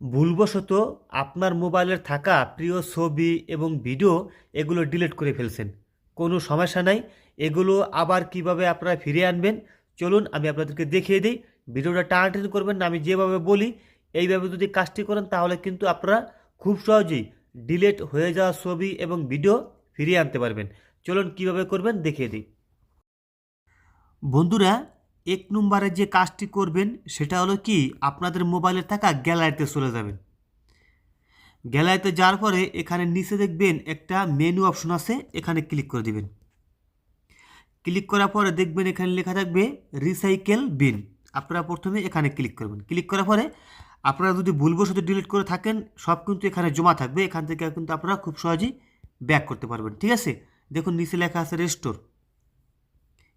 ভুলবশত আপনার মোবাইলের থাকা প্রিয় ছবি এবং ভিডিও এগুলো ডিলিট করে ফেলছেন। কোনো সমস্যা নাই, এগুলো আবার কীভাবে আপনারা ফিরিয়ে আনবেন? চলুন, আমি আপনাদেরকে দেখিয়ে দিই। ভিডিওটা টানাটানি করবেন না, আমি যেভাবে বলি, এইভাবে যদি কাজটি করেন, তাহলে কিন্তু আপনারা খুব সহজেই ডিলেট হয়ে যাওয়া ছবি এবং ভিডিও ফিরিয়ে আনতে পারবেন। চলুন, কীভাবে করবেন, দেখিয়ে দিই। বন্ধুরা এক নম্বরে যে কাজটি করবেন, সেটা হলো কি? আপনাদের মোবাইলে থাকা গ্যালারিতে চলে যাবেন। গ্যালারিতে যাওয়ার পরে এখানে নিচে দেখবেন একটা মেনু অপশন আছে, এখানে ক্লিক করে দিবেন। ক্লিক করার পরে দেখবেন এখানে লেখা থাকবে রিসাইকেল বিন। আপনারা প্রথমে এখানে ক্লিক করবেন। ক্লিক করার পরে আপনারা যদি ভুলবশত ডিলিট করে থাকেন, সব কিন্তু এখানে জমা থাকবে। এখান থেকে কিন্তু আপনারা খুব সহজেই ব্যাক করতে পারবেন। ঠিক আছে? দেখুন, নিচে লেখা আছে রেস্টোর।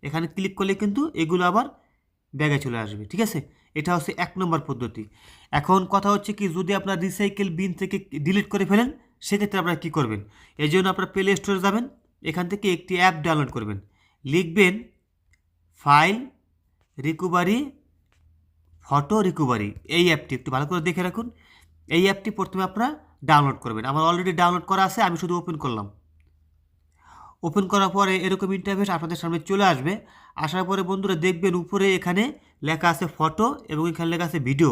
এখানে ক্লিক করলে কিন্তু এগুলো আবার ব্যাগে চলে আসবে, ঠিক আছে? এটা হচ্ছে এক নম্বর পদ্ধতি। এখন কথা হচ্ছে কি, যদি আপনার রিসাইকেল বিন থেকে ডিলিট করে ফেলেন, সেক্ষেত্রে আপনারা কী করবেন? এই জন্য আপনারা প্লে স্টোরে যাবেন, এখান থেকে একটি অ্যাপ ডাউনলোড করবেন। লিখবেন ফাইল রিকভারি ফটো রিকভারি এই অ্যাপটি একটু ভালো করে দেখে রাখুন। এই অ্যাপটি প্রথমে আপনারা ডাউনলোড করবেন। আমার অলরেডি ডাউনলোড করা আছে, আমি শুধু ওপেন করলাম। ওপেন করার পরে এরকম ইন্টারফেস আপনাদের সামনে চলে আসবে। আসার পরে বন্ধুরা দেখবেন উপরে এখানে লেখা আছে ফটো এবং এখানে লেখা আছে ভিডিও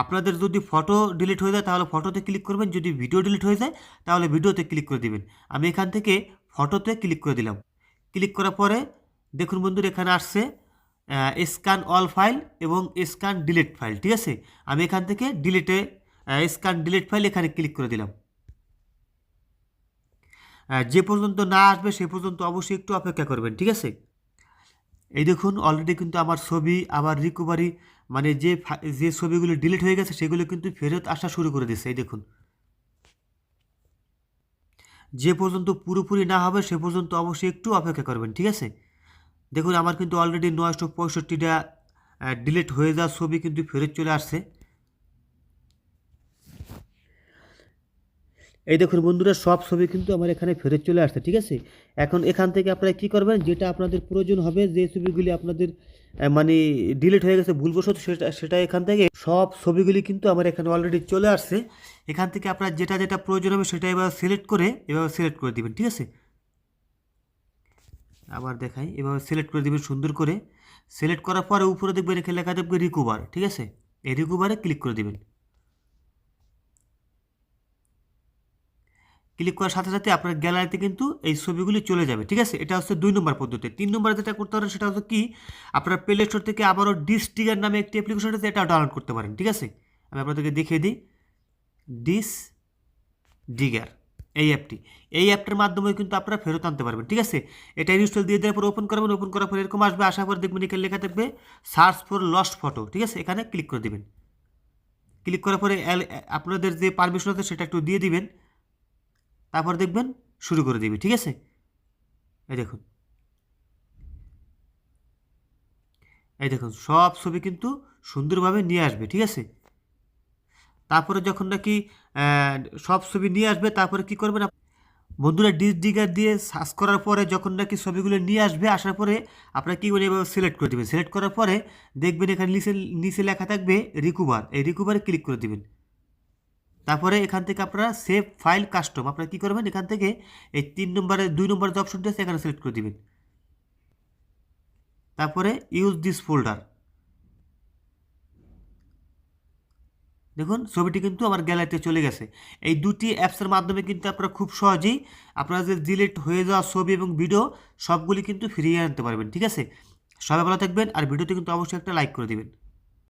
আপনাদের যদি ফটো ডিলিট হয়ে যায়, তাহলে ফটোতে ক্লিক করবেন। যদি ভিডিও ডিলিট হয়ে যায়, তাহলে ভিডিওতে ক্লিক করে দিবেন। আমি এখান থেকে ফটোতে ক্লিক করে দিলাম। ক্লিক করার পরে দেখুন বন্ধুরা, এখানে আসছে স্ক্যান অল ফাইল এবং স্ক্যান ডিলিট ফাইল ঠিক আছে? আমি এখান থেকে ডিলিটে স্ক্যান ডিলিট ফাইল এখানে ক্লিক করে দিলাম। যে পর্যন্ত না আসবে সে পর্যন্ত অবশ্যই একটু অপেক্ষা করবেন, ঠিক আছে? এই দেখুন অলরেডি কিন্তু আমার ছবি আবার রিকভারি মানে যে যে ছবিগুলো ডিলিট হয়ে গেছে সেগুলো কিন্তু ফেরত আসা শুরু করে দিচ্ছে এই দেখুন। যে পর্যন্ত পুরোপুরি না হবে সে পর্যন্ত অবশ্যই একটু অপেক্ষা করবেন, ঠিক আছে? দেখুন, আমার কিন্তু অলরেডি নয়শো পঁয়ষট্টিটা ডিলিট হয়ে যাওয়া ছবি কিন্তু ফেরত চলে আসছে। এই দেখুন বন্ধুরা, সব ছবি কিন্তু আমার এখানে ফেরত চলে আসছে, ঠিক আছে? এখন এখান থেকে আপনারা কি করবেন, যেটা আপনাদের প্রয়োজন হবে, যে ছবিগুলি আপনাদের মানে ডিলিট হয়ে গেছে, ভুলবশত সেটা সেটা এখান থেকে, সব ছবিগুলি কিন্তু আমার এখানে অলরেডি চলে আসছে। এখান থেকে আপনার যেটা যেটা প্রয়োজন হবে সেটা এবার সিলেক্ট করে, এভাবে সিলেক্ট করে দিবেন, ঠিক আছে? আবার দেখাই, এভাবে সিলেক্ট করে দিবেন সুন্দর করে। সিলেক্ট করার পরে উপরে দেখবেন এখানে লেখা থাকবে রিকুভার ঠিক আছে? এই রিকুভারে ক্লিক করে দিবেন। ক্লিক করার সাথে সাথে আপনার গ্যালারিতে কিন্তু এই ছবিগুলি চলে যাবে, ঠিক আছে? এটা হচ্ছে দুই নম্বর পদ্ধতি। তিন নম্বরে যেটা করতে পারেন সেটা হচ্ছে কি, আপনার প্লে স্টোর থেকে আবারও ডিস টিগার নামে একটি অ্যাপ্লিকেশন আছে এটা ডাউনলোড করতে পারেন, ঠিক আছে? আমি আপনাদেরকে দেখিয়ে দিই। ডিস ডিগার এই অ্যাপটি এই অ্যাপটার মাধ্যমে কিন্তু আপনারা ফেরত আনতে পারবেন, ঠিক আছে? এটা ইনস্টল দিয়ে দেওয়ার পর ওপেন করবেন ওপেন করার পর এরকম আসবে, আসার পর দেখবেন এখানে লেখা থাকবে সার্চ ফর লস্ট ফটো ঠিক আছে? এখানে ক্লিক করে দিবেন। ক্লিক করার পরে, আপনাদের যে পারমিশন আছে সেটা একটু দিয়ে দিবেন। তারপর দেখবেন শুরু করে দিবি, ঠিক আছে? এই দেখুন। এই দেখুন, সব ছবি কিন্তু সুন্দরভাবে নিয়ে আসবে, ঠিক আছে? তারপরে যখন নাকি সব ছবি নিয়ে আসবে, তারপরে কি করবেন বন্ধুরা ডিস ডিগার দিয়ে সার্চ করার পরে যখন নাকি ছবিগুলো নিয়ে আসবে, আসার পরে আপনারা কী করবেন এভাবে সিলেক্ট করে দেবেন? সিলেক্ট করার পরে দেখবেন এখানে নিচে নিচে লেখা থাকবে রিকুভার। এই রিকুভারে ক্লিক করে দিবেন। তারপরে এখান থেকে আপনারা সেভ ফাইল কাস্টম আপনারা কী করবেন? এখান থেকে এই তিন নম্বরে, দুই নম্বরের যে অপশনটি আছে, এখানে সিলেক্ট করে দিবেন। তারপরে ইউজ দিস ফোল্ডার দেখুন, ছবিটি কিন্তু আমার গ্যালারিতে চলে গেছে। এই দুটি অ্যাপসের মাধ্যমে কিন্তু আপনারা খুব সহজেই আপনারা যে ডিলিট হয়ে যাওয়া ছবি এবং ভিডিও সবগুলি কিন্তু ফিরিয়ে আনতে পারবেন, ঠিক আছে? সবাই ভালো থাকবেন, আর ভিডিওতে কিন্তু অবশ্যই একটা লাইক করে দিবেন।